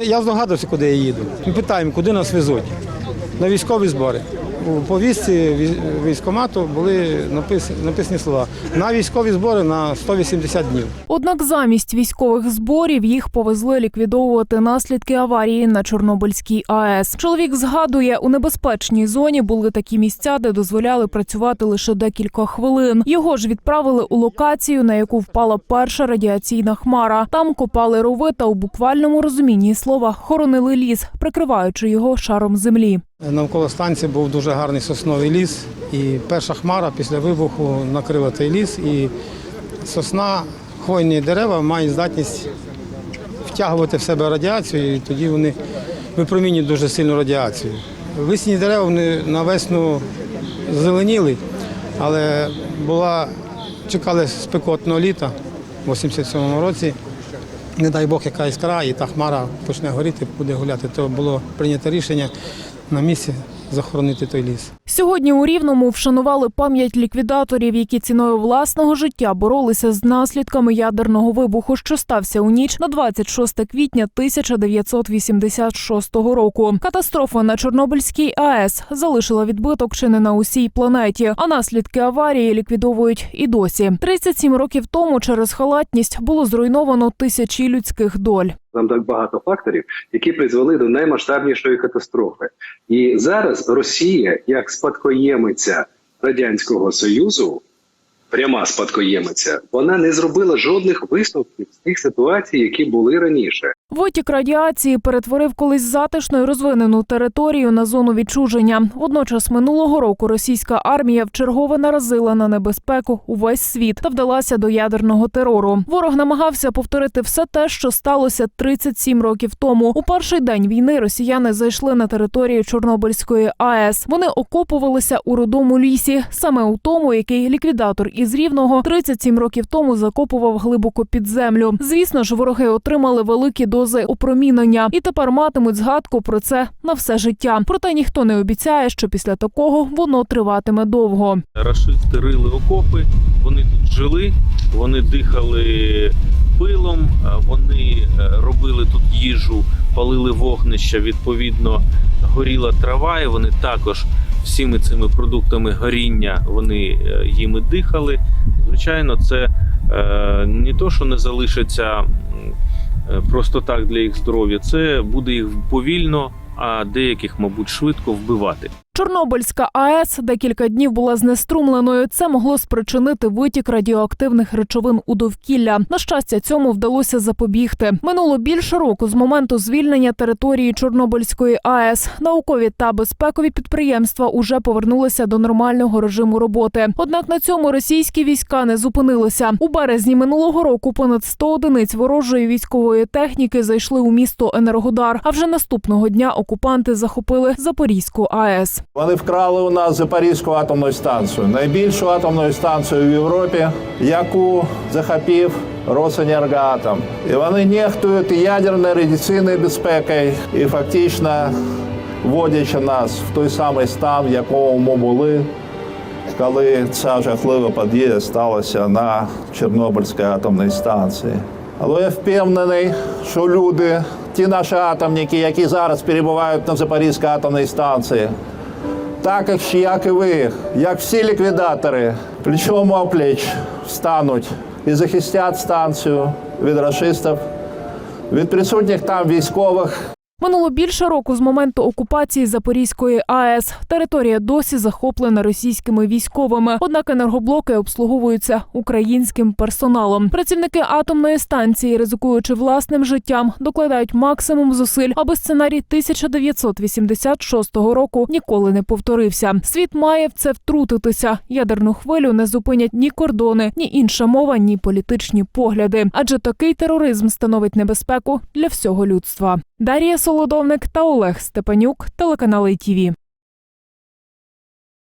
Я здогадався, куди я їду. Ми питаємо, куди нас везуть. На військові збори. У повістці вій- військкомату були написані слова на військові збори на 180 днів. Однак замість військових зборів їх повезли ліквідовувати наслідки аварії на Чорнобильській АЕС. Чоловік згадує, у небезпечній зоні були такі місця, де дозволяли працювати лише декілька хвилин. Його ж відправили у локацію, на яку впала перша радіаційна хмара. Там копали рови та у буквальному розумінні слова хоронили ліс, прикриваючи його шаром землі. Навколо станції був дуже гарний сосновий ліс, і перша хмара після вибуху накрила цей ліс. І сосна, хвойні дерева мають здатність втягувати в себе радіацію, і тоді вони випромінюють дуже сильну радіацію. Висні дерева вони на весну зеленіли, але була, чекали спекотного літа в 87-му році. Не дай Бог, яка іскра, і та хмара почне горіти, буде гуляти. То було прийнято рішення на місці захоронити той ліс. Сьогодні у Рівному вшанували пам'ять ліквідаторів, які ціною власного життя боролися з наслідками ядерного вибуху, що стався у ніч на 26 квітня 1986 року. Катастрофа на Чорнобильській АЕС залишила відбиток чи не на усій планеті, а наслідки аварії ліквідовують і досі. 37 років тому через халатність було зруйновано тисячі людських доль. Там так багато факторів, які призвели до наймасштабнішої катастрофи. І зараз Росія, як спадкоємиця радянського союзу, пряма спадкоємиця, вона не зробила жодних висновків з тих ситуацій, які були раніше. Витік радіації перетворив колись затишну і розвинену територію на зону відчуження. Водночас минулого року російська армія вчергове наразила на небезпеку увесь світ та вдалася до ядерного терору. Ворог намагався повторити все те, що сталося 37 років тому. У перший день війни росіяни зайшли на територію Чорнобильської АЕС. Вони окопувалися у рудому лісі, саме у тому, який ліквідатор із рівного 37 років тому закопував глибоко під землю. Звісно ж, вороги отримали великі дози опромінення і тепер матимуть згадку про це на все життя. Проте ніхто не обіцяє, що після такого воно триватиме довго. Рашисти рили окопи, вони тут жили, вони дихали пилом, вони е, робили тут їжу, палили вогнища. Відповідно, горіла трава, і вони також всіми цими продуктами горіння вони е, їми дихали. Звичайно, це е, не то, що не залишиться е, просто так для їх здоров'я, це буде їх повільно, а деяких, мабуть, швидко вбивати. Чорнобильська АЕС декілька днів була знеструмленою. Це могло спричинити витік радіоактивних речовин у довкілля. На щастя, цьому вдалося запобігти. Минуло більше року з моменту звільнення території Чорнобильської АЕС. Наукові та безпекові підприємства уже повернулися до нормального режиму роботи. Однак на цьому російські війська не зупинилися. У березні минулого року понад 100 одиниць ворожої військової техніки зайшли у місто Енергодар. А вже наступного дня окупанти захопили Запорізьку АЕС. Вони вкрали у нас Запорізьку атомну станцію, найбільшу атомну станцію в Європі, яку захопив Росенергоатом. І вони нехтують ядерною радіаційною безпекою і фактично вводячи нас в той самий стан, в якому ми були, коли ця жахлива подія сталася на Чорнобильській атомній станції. Але я впевнений, що люди, ті наші атомники, які зараз перебувають на Запорізькій атомній станції, також як і ви, як всі ліквідатори, плечом плеч встануть і захистять станцію від расистів, від присутніх там військових, Минуло більше року з моменту окупації Запорізької АЕС. Територія досі захоплена російськими військовими. Однак енергоблоки обслуговуються українським персоналом. Працівники атомної станції, ризикуючи власним життям, докладають максимум зусиль, аби сценарій 1986 року ніколи не повторився. Світ має в це втрутитися. Ядерну хвилю не зупинять ні кордони, ні інша мова, ні політичні погляди. Адже такий тероризм становить небезпеку для всього людства. Дар'я Солодовник та Олег Степанюк, телеканал ITV.